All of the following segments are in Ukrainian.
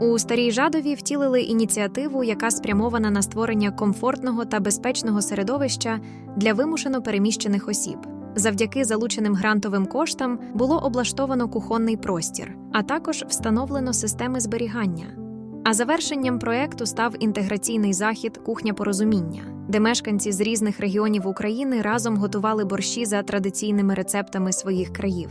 У старій жадові втілили ініціативу, яка спрямована на створення комфортного та безпечного середовища для вимушено переміщених осіб. Завдяки залученим грантовим коштам було облаштовано кухонний простір, а також встановлено системи зберігання. А завершенням проекту став інтеграційний захід Кухня порозуміння, де мешканці з різних регіонів України разом готували борщі за традиційними рецептами своїх країв.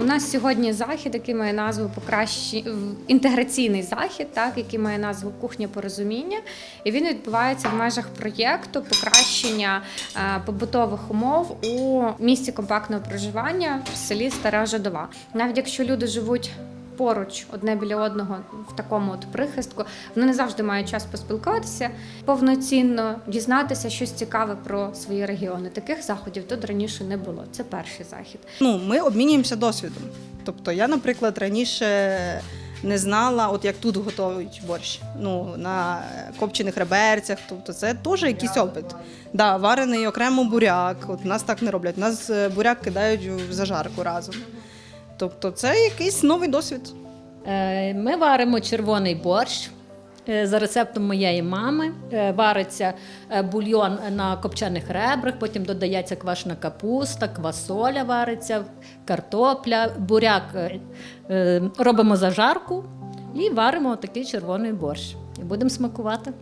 У нас сьогодні захід, який має назву покращі інтеграційний захід, так який має назву Кухня порозуміння, і він відбувається в межах проєкту покращення е, побутових умов у місті компактного проживання в селі Стара Жадова. Навіть якщо люди живуть. Поруч одне біля одного в такому от прихистку вони не завжди мають час поспілкуватися повноцінно, дізнатися щось цікаве про свої регіони. Таких заходів тут раніше не було. Це перший захід. Ну, ми обмінюємося досвідом. Тобто, я, наприклад, раніше не знала, от як тут готують борщ. Ну, на копчених реберцях. Тобто, це теж якийсь опит. Да, варений окремо буряк. От нас так не роблять. Нас е, буряк кидають в зажарку разом. Тобто, це якийсь новий досвід. Е, Ми варимо червоний борщ. е, За рецептом моєї мами Е, вариться бульйон на копчених ребрах, потім додається квашена капуста, квасоля вариться, картопля, буряк робимо зажарку і варимо такий червоний борщ. Будемо смакувати.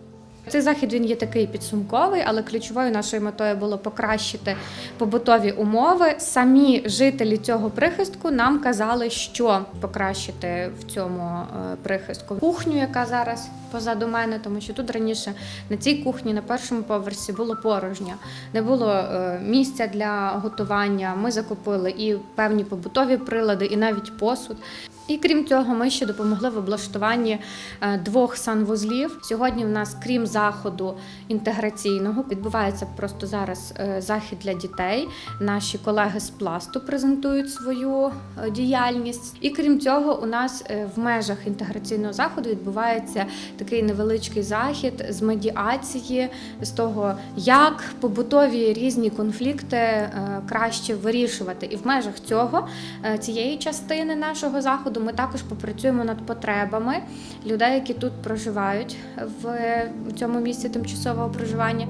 Цей захід він є такий підсумковий, але ключовою нашою метою було покращити побутові умови. Самі жителі цього прихистку нам казали, що покращити в цьому е, прихистку. Кухню, яка зараз позаду мене, тому що тут раніше на цій кухні на першому поверсі було порожньо, не було е, місця для готування. Ми закупили і певні побутові прилади, і навіть посуд. І крім цього, ми ще допомогли в облаштуванні е, двох санвузлів. Сьогодні в нас, крім заходу інтеграційного, відбувається просто зараз е, захід для дітей. Наші колеги з пласту презентують свою діяльність. І крім цього, у нас в межах інтеграційного заходу відбувається такий невеличкий захід з медіації, з того, як побутові різні конфлікти е, краще вирішувати. І в межах цього е, цієї частини нашого заходу ми також попрацюємо над потребами людей, які тут проживають в цьому місці тимчасового проживання.